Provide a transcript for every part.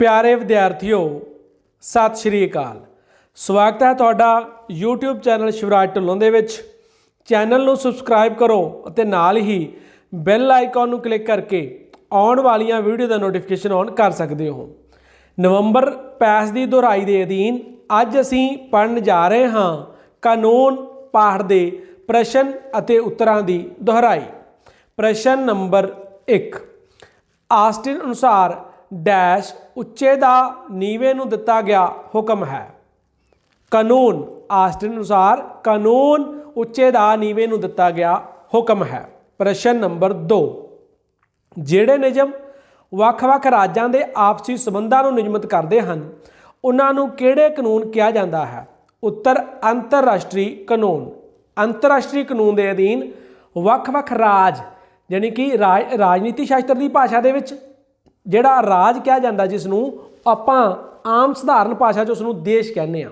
ਪਿਆਰੇ ਵਿਦਿਆਰਥੀਓ, ਸਤਿ ਸ਼੍ਰੀ ਅਕਾਲ। ਸਵਾਗਤ ਹੈ ਤੁਹਾਡਾ YouTube ਚੈਨਲ ਸ਼ਿਵਰਾਜ ਢੁੱਲੋਂ ਦੇ ਵਿੱਚ। ਚੈਨਲ ਨੂੰ ਸਬਸਕ੍ਰਾਈਬ ਕਰੋ ਅਤੇ ਨਾਲ ਹੀ ਬੈਲ ਆਈਕਨ ਨੂੰ ਕਲਿੱਕ ਕਰਕੇ ਆਉਣ ਵਾਲੀਆਂ ਵੀਡੀਓ ਦਾ ਨੋਟੀਫਿਕੇਸ਼ਨ ਔਨ ਕਰ ਸਕਦੇ ਹੋ। ਨਵੰਬਰ ਪੈਸ ਦੀ ਦੁਹਰਾਈ ਦੇ ਅਧੀਨ ਅੱਜ ਅਸੀਂ ਪੜਨ ਜਾ ਰਹੇ ਹਾਂ ਕਾਨੂੰਨ, ਪਾਠ ਦੇ ਪ੍ਰਸ਼ਨ ਅਤੇ ਉੱਤਰਾਂ ਦੀ ਦੁਹਰਾਈ। ਪ੍ਰਸ਼ਨ ਨੰਬਰ 1 ਆਸਟਿਨ ਅਨੁਸਾਰ ਡੈਸ਼ ਉੱਚੇ ਦਾ ਨੀਵੇਂ ਨੂੰ ਦਿੱਤਾ ਗਿਆ ਹੁਕਮ ਹੈ। ਕਾਨੂੰਨ ਆਸਟਿਨ ਅਨੁਸਾਰ ਕਾਨੂੰਨ ਉੱਚੇ ਦਾ ਨੀਵੇਂ ਨੂੰ ਦਿੱਤਾ ਗਿਆ ਹੁਕਮ ਹੈ। ਪ੍ਰਸ਼ਨ ਨੰਬਰ 2 ਜਿਹੜੇ ਨਿਯਮ ਵੱਖ-ਵੱਖ ਰਾਜਾਂ ਦੇ ਆਪਸੀ ਸਬੰਧਾਂ ਨੂੰ ਨਿਯਮਿਤ ਕਰਦੇ ਹਨ, ਉਹਨਾਂ ਨੂੰ ਕਿਹੜੇ ਕਾਨੂੰਨ ਕਿਹਾ ਜਾਂਦਾ ਹੈ? ਉੱਤਰ, ਅੰਤਰਰਾਸ਼ਟਰੀ ਕਾਨੂੰਨ। ਅੰਤਰਰਾਸ਼ਟਰੀ ਕਾਨੂੰਨ ਦੇ ਅਧੀਨ ਵੱਖ-ਵੱਖ ਰਾਜ, ਯਾਨੀ ਕਿ ਰਾਜ, ਰਾਜਨੀਤੀ ਸ਼ਾਸਤਰ ਦੀ ਭਾਸ਼ਾ ਦੇ ਵਿੱਚ ਜਿਹੜਾ ਰਾਜ ਕਿਹਾ ਜਾਂਦਾ ਜਿਸ ਨੂੰ ਆਪਾਂ ਆਮ ਸਧਾਰਨ ਭਾਸ਼ਾ 'ਚ ਉਸ ਨੂੰ ਦੇਸ਼ ਕਹਿੰਦੇ ਆ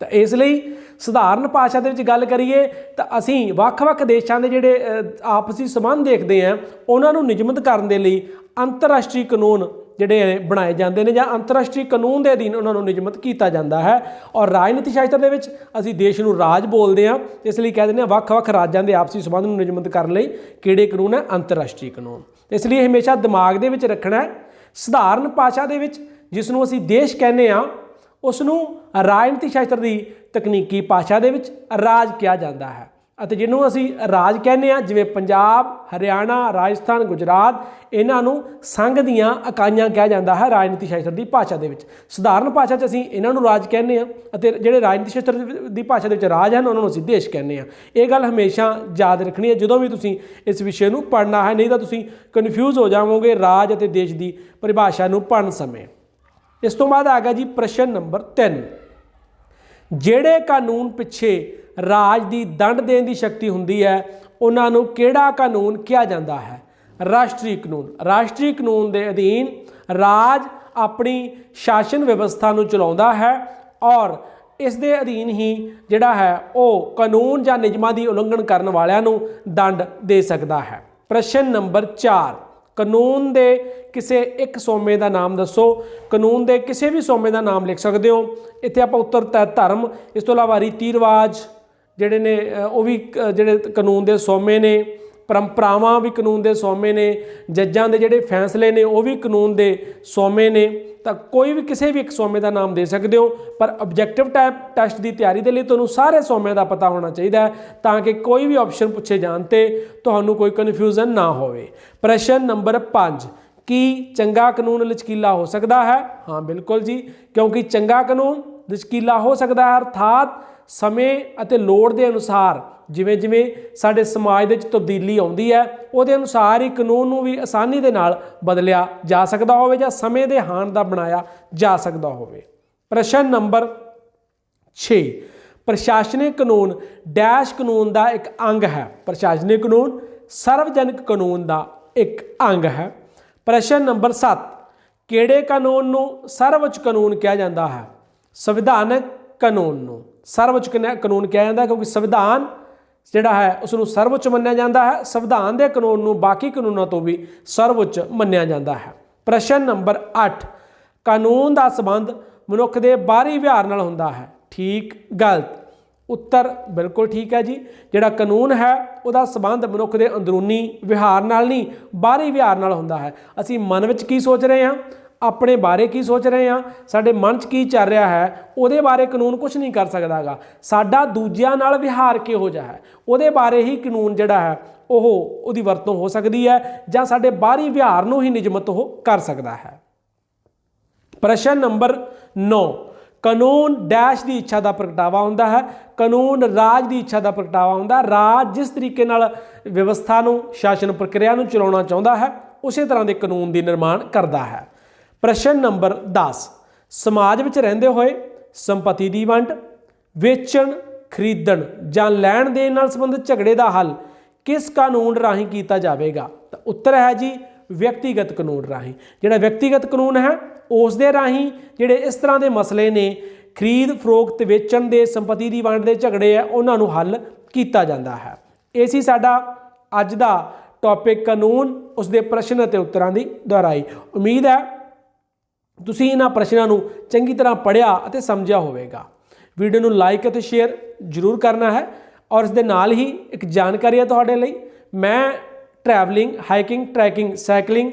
ਤਾਂ ਇਸ ਲਈ ਸਧਾਰਨ ਭਾਸ਼ਾ ਦੇ ਵਿੱਚ ਗੱਲ ਕਰੀਏ ਤਾਂ ਅਸੀਂ ਵੱਖ-ਵੱਖ ਦੇਸ਼ਾਂ ਦੇ ਜਿਹੜੇ ਆਪਸੀ ਸੰਬੰਧ ਦੇਖਦੇ ਆ ਉਹਨਾਂ ਨੂੰ ਨਿਯਮਿਤ ਕਰਨ ਦੇ ਲਈ ਅੰਤਰਰਾਸ਼ਟਰੀ ਕਾਨੂੰਨ ਜਿਹੜੇ ਬਣਾਏ ਜਾਂਦੇ ਨੇ ਜਾਂ ਅੰਤਰਰਾਸ਼ਟਰੀ ਕਾਨੂੰਨ ਦੇ ਅਧੀਨ ਉਹਨਾਂ ਨੂੰ ਨਿਯਮਿਤ ਕੀਤਾ ਜਾਂਦਾ ਹੈ। ਔਰ ਰਾਜਨੀਤੀ ਸ਼ਾਸਤਰ ਦੇ ਵਿੱਚ ਅਸੀਂ ਦੇਸ਼ ਨੂੰ ਰਾਜ ਬੋਲਦੇ ਹਾਂ, ਇਸ ਲਈ ਕਹਿ ਦਿੰਦੇ ਹਾਂ ਵੱਖ-ਵੱਖ ਰਾਜਾਂ ਦੇ ਆਪਸੀ ਸੰਬੰਧ ਨੂੰ ਨਿਯਮਿਤ ਕਰਨ ਲਈ ਕਿਹੜੇ ਕਾਨੂੰਨ ਹੈ? ਅੰਤਰਰਾਸ਼ਟਰੀ ਕਾਨੂੰਨ। ਇਸ ਲਈ ਹਮੇਸ਼ਾ ਦਿਮਾਗ ਦੇ ਵਿੱਚ ਰੱਖਣਾ ਹੈ, ਸਧਾਰਨ ਭਾਸ਼ਾ ਦੇ ਵਿੱਚ ਜਿਸ ਨੂੰ ਅਸੀਂ ਦੇਸ਼ ਕਹਿੰਦੇ ਆ ਉਸ ਨੂੰ ਰਾਜਨੀਤੀ ਸ਼ਾਸਤਰ ਦੀ ਤਕਨੀਕੀ ਭਾਸ਼ਾ ਦੇ ਵਿੱਚ ਰਾਜ ਕਿਹਾ ਜਾਂਦਾ ਹੈ। ਅਤੇ ਜਿਹਨੂੰ ਅਸੀਂ ਰਾਜ ਕਹਿੰਦੇ ਆ ਜਿਵੇਂ ਪੰਜਾਬ, ਹਰਿਆਣਾ, ਰਾਜਸਥਾਨ, ਗੁਜਰਾਤ, ਇਹਨਾਂ ਨੂੰ ਸੰਘ ਦੀਆਂ ਇਕਾਈਆਂ ਕਿਹਾ ਜਾਂਦਾ ਹੈ ਰਾਜਨੀਤੀ ਸ਼ਾਸਤਰ ਦੀ ਭਾਸ਼ਾ ਦੇ ਵਿੱਚ। ਸਧਾਰਨ ਭਾਸ਼ਾ 'ਚ ਅਸੀਂ ਇਹਨਾਂ ਨੂੰ ਰਾਜ ਕਹਿੰਦੇ ਆ ਅਤੇ ਜਿਹੜੇ ਰਾਜਨੀਤੀ ਸ਼ਾਸਤਰ ਦੀ- ਭਾਸ਼ਾ ਦੇ ਵਿੱਚ ਰਾਜ ਹਨ, ਉਹਨਾਂ ਨੂੰ ਅਸੀਂ ਦੇਸ਼ ਕਹਿੰਦੇ ਆ ਇਹ ਗੱਲ ਹਮੇਸ਼ਾ ਯਾਦ ਰੱਖਣੀ ਹੈ, ਜਦੋਂ ਵੀ ਤੁਸੀਂ ਇਸ ਵਿਸ਼ੇ ਨੂੰ ਪੜ੍ਹਨਾ ਹੈ, ਨਹੀਂ ਤਾਂ ਤੁਸੀਂ ਕਨਫਿਊਜ਼ ਹੋ ਜਾਵੋਗੇ ਰਾਜ ਅਤੇ ਦੇਸ਼ ਦੀ ਪਰਿਭਾਸ਼ਾ ਨੂੰ ਪੜ੍ਹਨ ਸਮੇਂ। ਇਸ ਤੋਂ ਬਾਅਦ ਆ ਗਿਆ ਜੀ ਪ੍ਰਸ਼ਨ ਨੰਬਰ 3 ਜਿਹੜੇ ਕਾਨੂੰਨ ਪਿੱਛੇ ਰਾਜ ਦੀ ਦੰਡ ਦੇਣ ਦੀ ਸ਼ਕਤੀ ਹੁੰਦੀ ਹੈ, ਉਹਨਾਂ ਨੂੰ ਕਿਹੜਾ ਕਾਨੂੰਨ ਕਿਹਾ ਜਾਂਦਾ ਹੈ? ਰਾਸ਼ਟਰੀ ਕਾਨੂੰਨ। ਰਾਸ਼ਟਰੀ ਕਾਨੂੰਨ ਦੇ ਅਧੀਨ ਰਾਜ ਆਪਣੀ ਸ਼ਾਸਨ ਵਿਵਸਥਾ ਨੂੰ ਚਲਾਉਂਦਾ ਹੈ ਔਰ ਇਸ ਦੇ ਅਧੀਨ ਹੀ ਜਿਹੜਾ ਹੈ ਉਹ ਕਾਨੂੰਨ ਜਾਂ ਨਿਯਮਾਂ ਦੀ ਉਲੰਘਣ ਕਰਨ ਵਾਲਿਆਂ ਨੂੰ ਦੰਡ ਦੇ ਸਕਦਾ ਹੈ। ਪ੍ਰਸ਼ਨ ਨੰਬਰ 4 ਕਾਨੂੰਨ ਦੇ ਕਿਸੇ ਇੱਕ ਸੋਮੇ ਦਾ ਨਾਮ ਦੱਸੋ। ਕਾਨੂੰਨ ਦੇ ਕਿਸੇ ਵੀ ਸੋਮੇ ਦਾ ਨਾਮ ਲਿਖ ਸਕਦੇ ਹੋ। ਇੱਥੇ ਆਪਾਂ ਉੱਤਰ ਧਰਮ, ਇਸ ਤੋਂ ਇਲਾਵਾ ਰੀਤੀ ਰਿਵਾਜ। ਜਿਹੜੇ ਨੇ ਉਹ ਵੀ ਜਿਹੜੇ ਕਾਨੂੰਨ ਦੇ ਸੋਮੇ ਨੇ, ਪਰੰਪਰਾਵਾਂ ਵੀ ਕਾਨੂੰਨ ਦੇ ਸੋਮੇ ਨੇ, ਜੱਜਾਂ ਦੇ ਜਿਹੜੇ ਫੈਸਲੇ ਨੇ, ਉਹ ਵੀ ਕਾਨੂੰਨ ਦੇ ਸੋਮੇ ਨੇ, ਤਾਂ ਕੋਈ ਵੀ ਕਿਸੇ ਵੀ ਇੱਕ ਸੋਮੇ ਦਾ ਨਾਮ ਦੇ ਸਕਦੇ ਹੋ, ਪਰ ਆਬਜੈਕਟਿਵ ਟਾਈਪ ਟੈਸਟ ਦੀ ਤਿਆਰੀ ਦੇ ਲਈ ਤੁਹਾਨੂੰ ਸਾਰੇ ਸੋਮਿਆਂ ਦਾ ਪਤਾ ਹੋਣਾ ਚਾਹੀਦਾ ਹੈ, ਤਾਂ ਕਿ ਕੋਈ ਵੀ ਆਪਸ਼ਨ ਪੁੱਛੇ ਜਾਣ ਤੇ ਤੁਹਾਨੂੰ ਕੋਈ ਕਨਫਿਊਜ਼ਨ ਨਾ ਹੋਵੇ। ਪ੍ਰਸ਼ਨ ਨੰਬਰ 5 ਕੀ ਚੰਗਾ ਕਾਨੂੰਨ ਲਚਕੀਲਾ ਹੋ ਸਕਦਾ ਹੈ? ਹਾਂ, ਬਿਲਕੁਲ ਜੀ। ਕਿਉਂਕਿ ਚੰਗਾ ਕਾਨੂੰਨ ਲਚਕੀਲਾ ਹੋ ਸਕਦਾ ਹੈ, ਅਰਥਾਤ ਸਮੇਂ ਅਤੇ ਲੋੜ ਦੇ ਅਨੁਸਾਰ। ਜਿਵੇਂ ਜਿਵੇਂ ਸਾਡੇ ਸਮਾਜ ਦੇ ਵਿੱਚ ਤਬਦੀਲੀ ਆਉਂਦੀ ਹੈ, ਉਹਦੇ ਅਨੁਸਾਰ ਹੀ ਕਾਨੂੰਨ ਨੂੰ ਵੀ ਆਸਾਨੀ ਦੇ ਨਾਲ ਬਦਲਿਆ ਜਾ ਸਕਦਾ ਹੋਵੇ ਜਾਂ ਸਮੇਂ ਦੇ ਹਾਣ ਦਾ ਬਣਾਇਆ ਜਾ ਸਕਦਾ ਹੋਵੇ। ਪ੍ਰਸ਼ਨ ਨੰਬਰ 6 ਪ੍ਰਸ਼ਾਸਨਿਕ ਕਾਨੂੰਨ ਡੈਸ਼ ਕਾਨੂੰਨ ਦਾ ਇੱਕ ਅੰਗ ਹੈ। ਪ੍ਰਸ਼ਾਸਨਿਕ ਕਾਨੂੰਨ ਸਰਵਜਨਕ ਕਾਨੂੰਨ ਦਾ ਇੱਕ ਅੰਗ ਹੈ। ਪ੍ਰਸ਼ਨ ਨੰਬਰ 7 ਕਿਹੜੇ ਕਾਨੂੰਨ ਨੂੰ ਸਰਵਉੱਚ ਕਾਨੂੰਨ ਕਿਹਾ ਜਾਂਦਾ ਹੈ? ਸੰਵਿਧਾਨਕ ਕਾਨੂੰਨ ਨੂੰ ਸਰਵਉੱਚ ਕਾਨੂੰਨ ਕਿਹਾ ਜਾਂਦਾ ਹੈ ਕਿਉਂਕਿ ਸੰਵਿਧਾਨ ਜਿਹੜਾ ਹੈ ਉਸ ਨੂੰ ਸਰਵਉੱਚ ਮੰਨਿਆ ਜਾਂਦਾ ਹੈ, ਸੰਵਿਧਾਨ ਦੇ ਕਾਨੂੰਨ ਨੂੰ ਬਾਕੀ ਕਾਨੂੰਨਾਂ ਤੋਂ ਵੀ ਸਰਵਉੱਚ ਮੰਨਿਆ ਜਾਂਦਾ ਹੈ। ਪ੍ਰਸ਼ਨ ਨੰਬਰ 8 ਕਾਨੂੰਨ ਦਾ ਸੰਬੰਧ ਮਨੁੱਖ ਦੇ ਬਾਹਰੀ ਵਿਹਾਰ ਨਾਲ ਹੁੰਦਾ ਹੈ। ਠੀਕ, ਗਲਤ। ਉੱਤਰ ਬਿਲਕੁਲ ਠੀਕ ਹੈ ਜੀ। ਜਿਹੜਾ ਕਾਨੂੰਨ ਹੈ, ਉਹਦਾ ਸੰਬੰਧ ਮਨੁੱਖ ਦੇ ਅੰਦਰੂਨੀ ਵਿਹਾਰ ਨਾਲ ਨਹੀਂ, ਬਾਹਰੀ ਵਿਹਾਰ ਨਾਲ ਹੁੰਦਾ ਹੈ। ਅਸੀਂ ਮਨ ਵਿੱਚ ਕੀ ਸੋਚ ਰਹੇ ਹਾਂ? ਆਪਣੇ ਬਾਰੇ ਕੀ ਸੋਚ ਰਹੇ ਹਾਂ? ਸਾਡੇ ਮਨ 'ਚ ਕੀ ਚੱਲ ਰਿਹਾ ਹੈ? ਉਹਦੇ ਬਾਰੇ ਕਾਨੂੰਨ ਕੁਝ ਨਹੀਂ ਕਰ ਸਕਦਾਗਾ। ਸਾਡਾ ਦੂਜਿਆਂ ਨਾਲ ਵਿਹਾਰ ਕਿਹੋ ਜਿਹਾ ਹੈ? ਉਹਦੇ ਬਾਰੇ ਹੀ ਕਾਨੂੰਨ ਜਿਹੜਾ ਹੈ, ਉਹ ਉਹਦੀ ਵਰਤੋਂ ਹੋ ਸਕਦੀ ਹੈ ਜਾਂ ਸਾਡੇ ਬਾਹਰੀ ਵਿਹਾਰ ਨੂੰ ਹੀ ਨਿਯਮਤ ਉਹ ਕਰ ਸਕਦਾ ਹੈ। ਪ੍ਰਸ਼ਨ ਨੰਬਰ 9 ਕਾਨੂੰਨ ਡੈਸ਼ ਦੀ ਇੱਛਾ ਦਾ ਪ੍ਰਗਟਾਵਾ ਹੁੰਦਾ ਹੈ, ਕਾਨੂੰਨ ਰਾਜ ਦੀ ਇੱਛਾ ਦਾ ਪ੍ਰਗਟਾਵਾ ਹੁੰਦਾ ਹੈ। ਰਾਜ ਜਿਸ ਤਰੀਕੇ ਨਾਲ ਵਿਵਸਥਾ ਨੂੰ, ਸ਼ਾਸਨ ਪ੍ਰਕਿਰਿਆ ਨੂੰ ਚਲਾਉਣਾ ਚਾਹੁੰਦਾ ਹੈ, ਉਸੇ ਤਰ੍ਹਾਂ ਦੇ ਕਾਨੂੰਨ ਦੀ ਨਿਰਮਾਣ ਕਰਦਾ ਹੈ। ਪ੍ਰਸ਼ਨ ਨੰਬਰ 10 ਸਮਾਜ ਵਿੱਚ ਰਹਿੰਦੇ ਹੋਏ ਸੰਪਤੀ ਦੀ ਵੰਡ, ਵੇਚਣ, ਖਰੀਦਣ ਜਾਂ ਲੈਣ ਦੇਣ ਨਾਲ ਸੰਬੰਧਿਤ ਝਗੜੇ ਦਾ ਹੱਲ ਕਿਸ ਕਾਨੂੰਨ ਰਾਹੀਂ ਕੀਤਾ ਜਾਵੇਗਾ? ਤਾਂ ਉੱਤਰ ਹੈ ਜੀ, ਵਿਅਕਤੀਗਤ ਕਾਨੂੰਨ ਰਾਹੀਂ। ਜਿਹੜਾ ਵਿਅਕਤੀਗਤ ਕਾਨੂੰਨ ਹੈ ਉਸ ਦੇ ਰਾਹੀਂ ਜਿਹੜੇ ਇਸ ਤਰ੍ਹਾਂ ਦੇ ਮਸਲੇ ਨੇ, ਖਰੀਦ ਫਰੋਖਤ ਵੇਚਣ ਦੇ ਸੰਪਤੀ ਦੀ ਵੰਡ ਦੇ ਝਗੜੇ ਆ, ਉਹਨਾਂ ਨੂੰ ਹੱਲ ਕੀਤਾ ਜਾਂਦਾ ਹੈ। ਇਹ ਸੀ ਸਾਡਾ ਅੱਜ ਦਾ ਟੌਪਿਕ ਕਾਨੂੰਨ ਉਸ ਦੇ ਪ੍ਰਸ਼ਨ ਅਤੇ ਉੱਤਰਾਂ ਦੀ ਦੁਹਰਾਈ। ਉਮੀਦ ਹੈ ਤੁਸੀਂ ਇਹਨਾਂ ਪ੍ਰਸ਼ਨਾਂ ਨੂੰ ਚੰਗੀ ਤਰ੍ਹਾਂ ਪੜ੍ਹਿਆ ਅਤੇ ਸਮਝਿਆ ਹੋਵੇਗਾ। ਵੀਡੀਓ ਨੂੰ ਲਾਈਕ ਅਤੇ ਸ਼ੇਅਰ ਜ਼ਰੂਰ ਕਰਨਾ ਹੈ ਔਰ ਇਸ ਦੇ ਨਾਲ ਹੀ ਇੱਕ ਜਾਣਕਾਰੀ ਹੈ ਤੁਹਾਡੇ ਲਈ। ਮੈਂ ਟਰੈਵਲਿੰਗ ਹਾਈਕਿੰਗ ਟਰੈਕਿੰਗ ਸਾਈਕਲਿੰਗ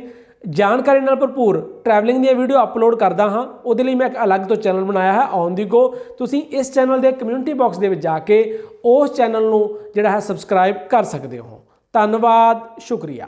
ਜਾਣਕਾਰੀ ਨਾਲ ਭਰਪੂਰ ਟਰੈਵਲਿੰਗ ਦੀਆਂ ਵੀਡੀਓ ਅਪਲੋਡ ਕਰਦਾ ਹਾਂ। ਉਹਦੇ ਲਈ ਮੈਂ ਇੱਕ ਅਲੱਗ ਤੋਂ ਚੈਨਲ ਬਣਾਇਆ ਹੈ ਔਨ ਦੀ ਗੋ ਤੁਸੀਂ ਇਸ ਚੈਨਲ ਦੇ ਕਮਿਊਨਿਟੀ ਬਾਕਸ ਦੇ ਵਿੱਚ ਜਾ ਕੇ ਉਸ ਚੈਨਲ ਨੂੰ ਜਿਹੜਾ ਹੈ ਸਬਸਕ੍ਰਾਈਬ ਕਰ ਸਕਦੇ ਹੋ। ਧੰਨਵਾਦ, ਸ਼ੁਕਰੀਆ।